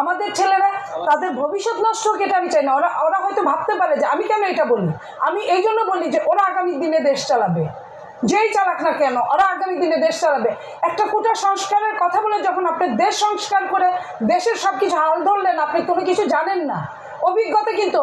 আমাদের ছেলেরা তাদের ভবিষ্যৎ নষ্ট হোক এটা আমি চাই না। ওরা ওরা হয়তো ভাবতে পারে যে আমি কেন এটা বলি? আমি এই জন্য বলি যে ওরা আগামী দিনে দেশ চালাবে। যেই চালাক না কেন, ওরা আগামী দিনে দেশ চালাবে। একটা কুটা সংস্কারের কথা বলে যখন আপনি দেশ সংস্কার করে দেশের সব কিছু হাল ধরলেন, আপনি কোনো কিছু জানেন না। অভিজ্ঞতা কিন্তু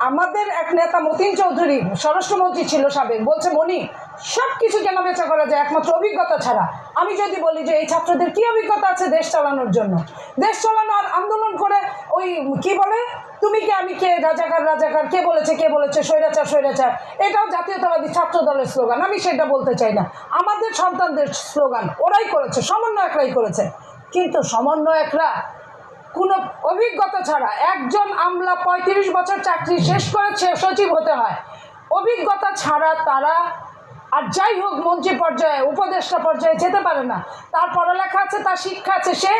আমাদের এক নেতা মতিন চৌধুরী স্বরাষ্ট্রমন্ত্রী ছিল সাবেক, বলছে মনি সব কিছু কেনা বেচা করা যায়? একমাত্র অভিজ্ঞতা ছাড়া। আমি যদি বলি যে এই ছাত্রদের কি অভিজ্ঞতা আছে দেশ চালানোর জন্য? দেশ চালানো আর আন্দোলন করে ওই কি বলে? তুমি কে? আমি কে? রাজাকার রাজাকার, কে বলেছে কে বলেছে? স্বৈরাচার স্বৈরাচার। এটাও জাতীয়তাবাদী ছাত্র দলের স্লোগান। আমি সেটা বলতে চাই না। আমাদের সন্তানদের স্লোগান ওরাই করেছে, সমন্বয়করাই করেছে। কিন্তু সমন্বয়করা কোনো অভিজ্ঞতা ছাড়া একজন আমলা পঁয়ত্রিশ বছর চাকরি শেষ করে সচিব হতে হয়। অভিজ্ঞতা ছাড়া তারা আর যাই হোক মন্ত্রী পর্যায়ে উপদেষ্টা পর্যায়ে যেতে পারে না। তার পড়ালেখা আছে তার শিক্ষা আছে সে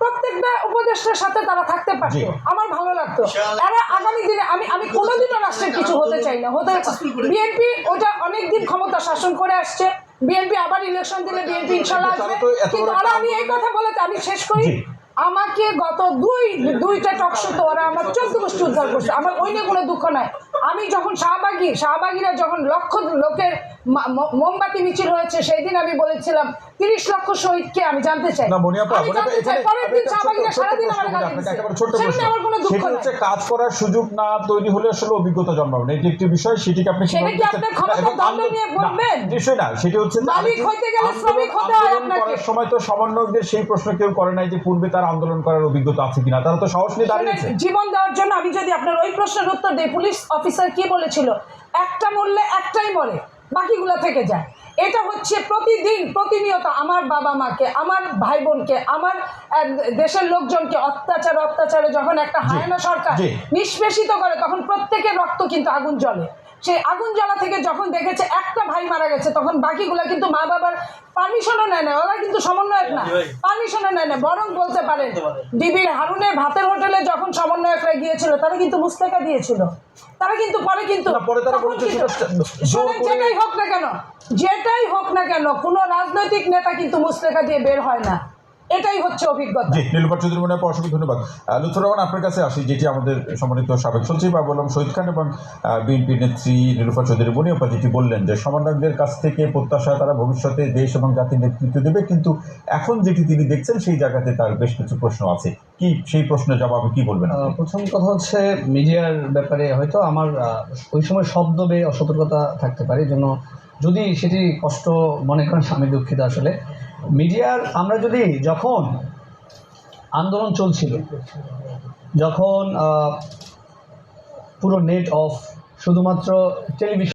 প্রত্যেকটা উপদেষ্টার সাথে তারা থাকতে পারতো। আমার ভালো লাগতো। এরা আগামী দিনে আমি আমি কোনোদিনও রাষ্ট্রের কিছু হতে চাই না। হতে বিএনপি ওটা অনেকদিন ক্ষমতা শাসন করে আসছে। বিএনপি আবার ইলেকশন দিলে বিএনপি ইনশাল্লাহ আসবে। কিন্তু আমি এই কথা বলে আমি শেষ করি। আমাকে গত দুই দুইটা টকশোতে ওরা আমার চোদ্দ গোষ্ঠী উদ্ধার করছে। আমার ওই নিয়ে কোনো দুঃখ নাই। আমি যখন শাহবাগি শাহবাগিরা যখন লক্ষ লোকের মোমবাতি মিছিল হয়েছে সেই দিন আমি বলেছিলাম তিরিশ লক্ষ শহীদকে আমি জানতে চাই। পরের দিন শাহবাগিরা সারাদিন আমার কোনো দুঃখ হচ্ছে কাজ করার সুযোগ না তৈরি হলে আসলে অভিজ্ঞতা জন্মাবে না। এটি একটি বিষয় সেটিকে আপনি ক্ষমতার না, সেটি হচ্ছে। করার সময় তো সমন্বয়কদের সেই প্রশ্ন কেউ করে নাই যে পূর্বে তার আন্দোলন করার অভিজ্ঞতা আছে কিনা। তারা তো সাহস নিয়ে দাঁড়িয়েছে। জীবন দেওয়ার জন্য আমি যদি আপনার ওই প্রশ্নের উত্তর দিই পুলিশ অফিসার কি বলেছিল? একটা মরলে একটাই মরে বাকিগুলো থেকে যায়। এটা হচ্ছে প্রতিদিন প্রতিনিয়ত আমার বাবা মাকে আমার ভাই বোনকে আমার দেশের লোকজনকে অত্যাচার অত্যাচারে যখন একটা হায়না সরকার। নিষ্পেষিত করে তখন প্রত্যেকের রক্ত কিন্তু আগুন জ্বলে। সেই আগুন জ্বলা থেকে যখন দেখেছে একটা ভাই মারা গেছে তখন বাকিগুলো কিন্তু মা বাবার পারমিশনও নেয় না ওরা কিন্তু সমন্বয়ক না। পারমিশনও নেয় না বরং বলতে পারেন ডিবির হারুনের ভাতের হোটেলে যখন সমন্বয়করা গিয়েছিল তারা কিন্তু মুস্তেকা দিয়েছিল। তারা কিন্তু পরে কিন্তু যেটাই হোক না কেন যেটাই হোক না কেন কোনো রাজনৈতিক নেতা কিন্তু মুস্তেকা দিয়ে বের হয় না। এটাই হচ্ছে অভিজ্ঞতা। জি নীলুফার চৌধুরী মনে অসংখ্য ধন্যবাদ। লুৎফর রহমান আপনার কাছে আসি যেটি আমাদের সম্মানিত সাবেক সচিব বা বললাম শহীদ খান এবং বিএনপি নেত্রী নীলুফার চৌধুরী মনিয়পা যেটি বললেন যে সমন্বয়কদের কাছ থেকে প্রত্যাশা তারা ভবিষ্যতে দেশ এবং জাতির নেতৃত্ব দেবে কিন্তু এখন যেটি তিনি দেখছেন সেই জায়গাতে তার বেশ কিছু প্রশ্ন আছে। কি সেই প্রশ্নের জবাবে কি বলবেন প্রথম কথা হচ্ছে মিডিয়ার ব্যাপারে হয়তো আমার আহ, ওই সময় শব্দ বেয়ে অসতর্কতা থাকতে পারে জন্য যদি সেটি কষ্ট মনে করেন আমি দুঃখিত আসলে। মিডিয়ার আমরা যদি যখন আন্দোলন চলছিল যখন পুরো নেট অফ শুধুমাত্র টেলিভিশন